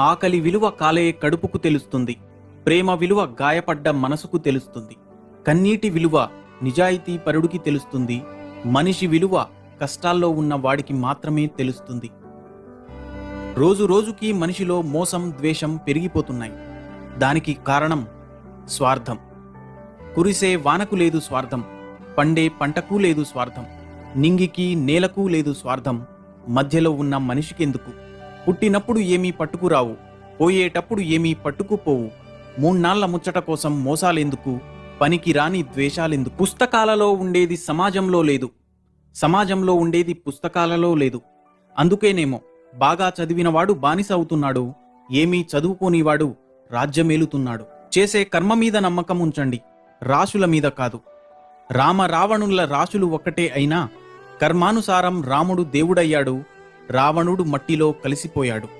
ఆకలి విలువ కాలే కడుపుకు తెలుస్తుంది. ప్రేమ విలువ గాయపడ్డ మనసుకు తెలుస్తుంది. కన్నీటి విలువ నిజాయితీ పరుడికి తెలుస్తుంది. మనిషి విలువ కష్టాల్లో ఉన్న వాడికి మాత్రమే తెలుస్తుంది. రోజు రోజుకి మనిషిలో మోసం ద్వేషం పెరిగిపోతున్నాయి. దానికి కారణం స్వార్థం. కురిసే వానకు లేదు స్వార్థం. పండే పంటకు లేదు స్వార్థం. నింగికి నేలకు లేదు స్వార్థం. మధ్యలో ఉన్న మనిషికెందుకు? పుట్టినప్పుడు ఏమీ పట్టుకురావు పోయేటప్పుడు ఏమీ పట్టుకుపోవు. మూన్నాళ్ళ ముచ్చట కోసం మోసాలెందుకు? పనికి రాని ద్వేషాలెందుకు? పుస్తకాలలో ఉండేది సమాజంలో లేదు. సమాజంలో ఉండేది పుస్తకాలలో లేదు. అందుకేనేమో బాగా చదివినవాడు బానిస అవుతున్నాడు ఏమీ చదువుకోనివాడు రాజ్యమేలుతున్నాడు. చేసే కర్మ మీద నమ్మకం ఉంచండి రాశుల మీద కాదు. రామ రావణుల రాశులు ఒక్కటే అయినా కర్మానుసారం రాముడు దేవుడయ్యాడు రావణుడు మట్టిలో కలిసిపోయాడు.